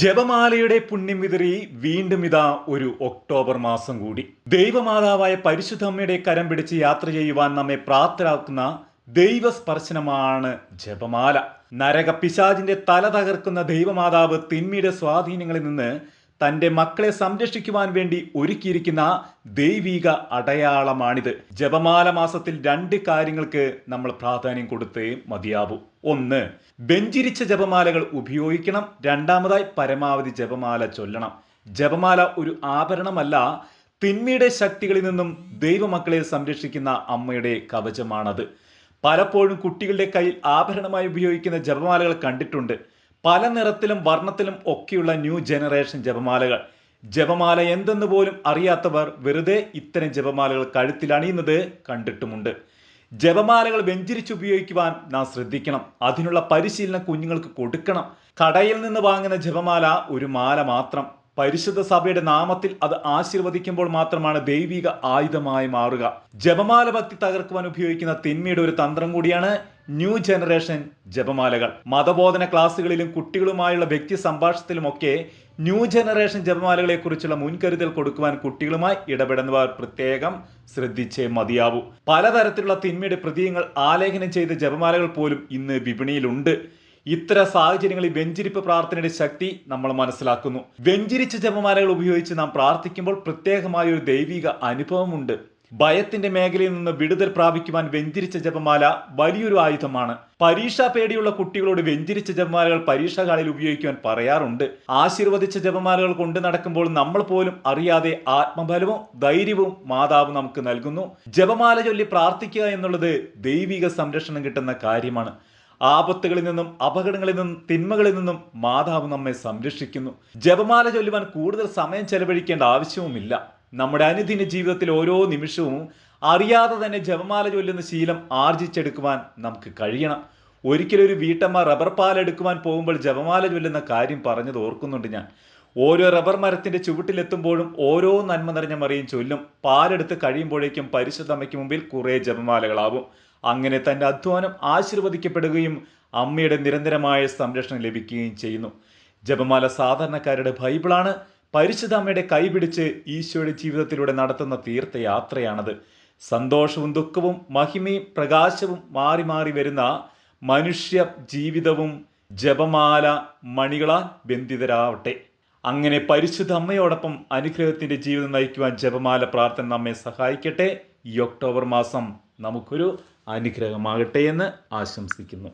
ജപമാലയുടെ പുണ്യം വിതറി വീണ്ടും ഇതാ ഒരു ഒക്ടോബർ മാസം കൂടി. ദൈവമാതാവായ പരിശുദ്ധമ്മയുടെ കരം പിടിച്ച് യാത്ര ചെയ്യുവാൻ നമ്മെ പ്രാപ്തരാക്കുന്ന ദൈവസ്പർശനമാണ് ജപമാല. നരക പിശാജിന്റെ തല തകർക്കുന്ന ദൈവമാതാവ് തിന്മയുടെ സ്വാധീനങ്ങളിൽ നിന്ന് തന്റെ മക്കളെ സംരക്ഷിക്കുവാൻ വേണ്ടി ഒരുക്കിയിരിക്കുന്ന ദൈവിക അടയാളമാണിത്. ജപമാല മാസത്തിൽ രണ്ട് കാര്യങ്ങൾക്ക് നമ്മൾ പ്രാധാന്യം കൊടുത്തേ മതിയാവൂ. ഒന്ന് ബെഞ്ചിരിച്ച ജപമാലകൾ ഉപയോഗിക്കണം. രണ്ടാമതായി പരമാവധി ജപമാല ചൊല്ലണം. ജപമാല ഒരു ആഭരണമല്ല തിന്മയുടെ ശക്തികളിൽ നിന്നും ദൈവമക്കളെ സംരക്ഷിക്കുന്ന അമ്മയുടെ കവചമാണത്. പലപ്പോഴും കുട്ടികളുടെ കയ്യിൽ ആഭരണമായി ഉപയോഗിക്കുന്ന ജപമാലകൾ കണ്ടിട്ടുണ്ട്. പല നിറത്തിലും വർണത്തിലും ഒക്കെയുള്ള ന്യൂ ജനറേഷൻ ജപമാലകൾ. ജപമാല എന്തെന്ന് പോലും അറിയാത്തവർ വെറുതെ ഇത്തരം ജപമാലകൾ കഴുത്തിൽ അണിയുന്നത് കണ്ടിട്ടുമുണ്ട്. ജപമാലകൾ വെഞ്ചരിച്ച് ഉപയോഗിക്കുവാൻ നാം ശ്രദ്ധിക്കണം. അതിനുള്ള പരിശീലനം കുഞ്ഞുങ്ങൾക്ക് കൊടുക്കണം. കടയിൽ നിന്ന് വാങ്ങുന്ന ജപമാല ഒരു മാല മാത്രം. പരിശുദ്ധ സഭയുടെ നാമത്തിൽ അത് ആശീർവദിക്കുമ്പോൾ മാത്രമാണ് ദൈവിക ആയുധമായി മാറുക. ജപമാല ഭക്തി തകർക്കുവാൻ ഉപയോഗിക്കുന്ന തിന്മയുടെ ഒരു തന്ത്രം കൂടിയാണ് ന്യൂ ജനറേഷൻ ജപമാലകൾ. മതബോധന ക്ലാസ്സുകളിലും കുട്ടികളുമായുള്ള വ്യക്തി സംഭാഷണത്തിലുമൊക്കെ ന്യൂ ജനറേഷൻ ജപമാലകളെ കുറിച്ചുള്ള മുൻകരുതൽ കൊടുക്കുവാൻ കുട്ടികളുമായി ഇടപെടുന്നവർ പ്രത്യേകം ശ്രദ്ധിച്ചേ മതിയാവൂ. പലതരത്തിലുള്ള തിന്മയുടെ പ്രതീകങ്ങൾ ആലേഖനം ചെയ്ത ജപമാലകൾ പോലും ഇന്ന് വിപണിയിലുണ്ട്. ഇത്തരം സാഹചര്യങ്ങളിൽ വെഞ്ചിരിപ്പ് പ്രാർത്ഥനയുടെ ശക്തി നമ്മൾ മനസ്സിലാക്കുന്നു. വെഞ്ചിരിച്ച ജപമാലകൾ ഉപയോഗിച്ച് നാം പ്രാർത്ഥിക്കുമ്പോൾ പ്രത്യേകമായ ഒരു ദൈവിക അനുഭവമുണ്ട്. ഭയത്തിന്റെ മേഖലയിൽ നിന്ന് വിടുതൽ പ്രാപിക്കുവാൻ വെഞ്ചിരിച്ച ജപമാല വലിയൊരു ആയുധമാണ്. പരീക്ഷാ പേടിയുള്ള കുട്ടികളോട് വെഞ്ചിരിച്ച ജപമാലകൾ പരീക്ഷാകാലിൽ ഉപയോഗിക്കുവാൻ പറയാറുണ്ട്. ആശീർവദിച്ച ജപമാലകൾ കൊണ്ട് നടക്കുമ്പോൾ നമ്മൾ പോലും അറിയാതെ ആത്മബലവും ധൈര്യവും മാതാവ് നമുക്ക് നൽകുന്നു. ജപമാല ചൊല്ലി പ്രാർത്ഥിക്കുക എന്നുള്ളത് ദൈവിക സംരക്ഷണം കിട്ടുന്ന കാര്യമാണ്. ആപത്തുകളിൽ നിന്നും അപകടങ്ങളിൽ നിന്നും തിന്മകളിൽ നിന്നും മാതാവ് നമ്മെ സംരക്ഷിക്കുന്നു. ജപമാല ചൊല്ലുവാൻ കൂടുതൽ സമയം ചെലവഴിക്കേണ്ട ആവശ്യവുമില്ല. നമ്മുടെ അനുദിന ജീവിതത്തിൽ ഓരോ നിമിഷവും അറിയാതെ തന്നെ ജപമാല ചൊല്ലുന്ന ശീലം ആർജിച്ചെടുക്കുവാൻ നമുക്ക് കഴിയണം. ഒരിക്കലൊരു ഒരു വീട്ടമ്മ റബ്ബർ പാൽ എടുക്കുവാൻ പോകുമ്പോൾ ജപമാല ചൊല്ലുന്ന കാര്യം പറഞ്ഞത് ഓർക്കുന്നുണ്ട് ഞാൻ. ഓരോ റബ്ബർ മരത്തിന്റെ ചുവട്ടിലെത്തുമ്പോഴും ഓരോ നന്മ നിറഞ്ഞ മറിയും ചൊല്ലും. പാലെടുത്ത് കഴിയുമ്പോഴേക്കും പരിശുദ്ധമ്മയ്ക്ക് മുമ്പിൽ കുറേ ജപമാലകളാവും അങ്ങനെ തന്റെ അധ്വാനം ആശീർവദിക്കപ്പെടുകയും അമ്മയുടെ നിരന്തരമായ സംരക്ഷണം ലഭിക്കുകയും ചെയ്യുന്നു. ജപമാല സാധാരണക്കാരുടെ ബൈബിളാണ്. പരിശുദ്ധ അമ്മയുടെ കൈപിടിച്ച് ഈശോയുടെ ജീവിതത്തിലൂടെ നടത്തുന്ന തീർത്ഥയാത്രയാണത്. സന്തോഷവും ദുഃഖവും മഹിമയും പ്രകാശവും മാറി മാറി വരുന്ന മനുഷ്യ ജീവിതവും ജപമാല മണികളാൽ ബന്ധിതരാവട്ടെ. അങ്ങനെ പരിശുദ്ധ അമ്മയോടൊപ്പം അനുഗ്രഹത്തിന്റെ ജീവിതം നയിക്കുവാൻ ജപമാല പ്രാർത്ഥന നമ്മെ സഹായിക്കട്ടെ. ഈ ഒക്ടോബർ മാസം നമുക്കൊരു അനുഗ്രഹമാകട്ടെ എന്ന് ആശംസിക്കുന്നു.